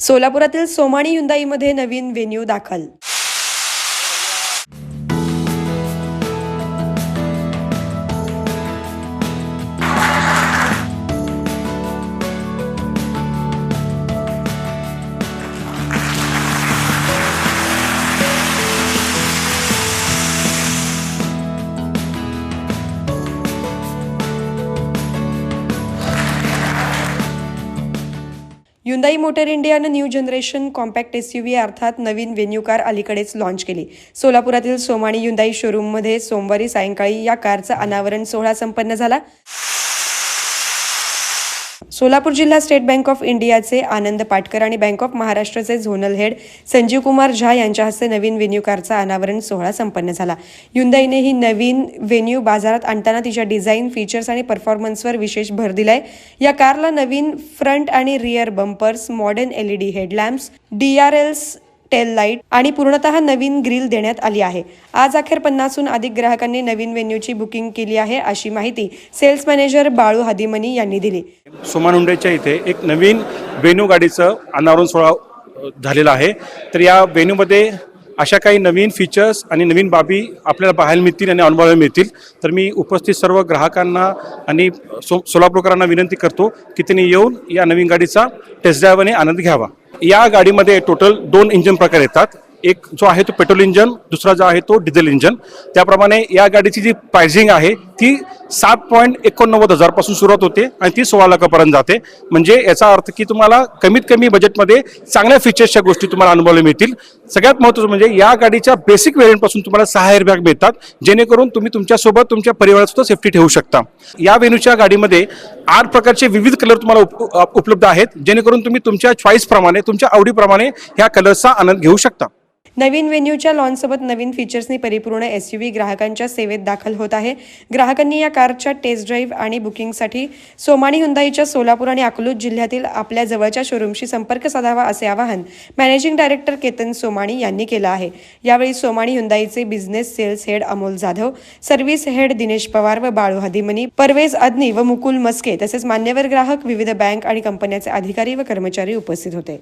सोलापुरातील सोमाणी युंदाईमध्ये नवीन व्हेन्यू दाखल. Hyundai motor इंडियानं न्यू जनरेशन कॉम्पॅक्ट एसयूव्ही अर्थात नवीन वेन्यू कार अलीकडेच लॉन्च केली. सोलापुरातील सोमाणी युंदाई शोरूममध्ये सोमवारी सायंकाळी या कारचा अनावरण सोहळा संपन्न झाला. सोलापूर जिल्हा स्टेट बँक ऑफ इंडियाचे आनंद पाटकर आणि बँक ऑफ महाराष्ट्राचे झोनल हेड संजीव कुमार झा यांच्या हस्ते नवीन व्हेन्यू कारचा अनावरण सोहळा संपन्न झाला. युंदाईने ही नवीन व्हेन्यू बाजारात आणताना तिच्या डिझाईन फीचर्स आणि परफॉर्मन्सवर विशेष भर दिलाय. या कारला नवीन फ्रंट आणि rear bumpers modern LED headlamps DRLs tail light आणि पूर्णतः नवीन ग्रिल देण्यात आली आहे. आज अखेर पन्नासहून अधिक ग्राहकांनी नवीन व्हेन्यूची बुकिंग केली आहे अशी माहिती सेल्स मॅनेजर बाळू हादिमनी यांनी दिली. सोमान हुंडेच्या इथे एक नवीन वेन्यू गाडीचं अनावरण सोहळा झालेला आहे. तर या वेन्यूमध्ये अशा काही नवीन फीचर्स आणि नवीन बाबी आपल्याला पाहायला मिळतील आणि अनुभवायला मिळतील. तर मी उपस्थित सर्व ग्राहकांना आणि सो सोलापूरकरांना विनंती करतो की त्यांनी येऊन या नवीन गाडीचा टेस्ट ड्राईव्हने आनंद घ्यावा. या गाडीमध्ये टोटल दोन इंजिन प्रकार येतात. एक जो आहे तो पेट्रोल इंजन दुसरा जो आहे तो डिझेल इंजन त्याप्रमाणे या गाडीची जी प्राइसिंग आहे ती सात पॉईंट एकोणनव्वद हजारपासून सुरुवात होते आणि ती सोळा लाखापर्यंत जाते. म्हणजे याचा अर्थ की तुम्हाला कमीत कमी बजेटमध्ये चांगल्या फीचर्सच्या गोष्टी तुम्हाला अनुभवायला मिळतील. सगळ्यात महत्त्वाचं म्हणजे या गाडीच्या बेसिक वेरियंटपासून तुम्हाला सहा एअरबॅग मिळतात जेणेकरून तुम्ही तुमच्यासोबत तुमच्या परिवारात सुद्धा सेफ्टी ठेवू शकता. या वेन्यूच्या गाडीमध्ये आठ प्रकारचे विविध कलर तुम्हाला उप- उपलब्ध आहेत जेणेकरून तुम्ही तुमच्या चॉईसप्रमाणे तुमच्या आवडीप्रमाणे ह्या कलर्सचा आनंद घेऊ शकता. नवीन व्हेन्यूच्या लॉन्चसोबत नवीन फीचर्सनी परिपूर्ण एस यू व्ही ग्राहकांच्या सेवेत दाखल होत आहे. ग्राहकांनी या कारच्या टेस्ट ड्राईव्ह आणि बुकिंगसाठी सोमाणी हुंदाईच्या सोलापूर आणि अकलूज जिल्ह्यातील आपल्या जवळच्या शोरूमशी संपर्क साधावा असे आवाहन मॅनेजिंग डायरेक्टर केतन सोमाणी यांनी केलं आहे. यावेळी Somani हुंदाईचे business sales head Amol Jadhav service head Dinesh Pawar व बाळू हदिमनी परवेज अदनी व मुकुल मस्के तसेच मान्यवर ग्राहक विविध बँक आणि कंपन्याचे अधिकारी व कर्मचारी उपस्थित होते.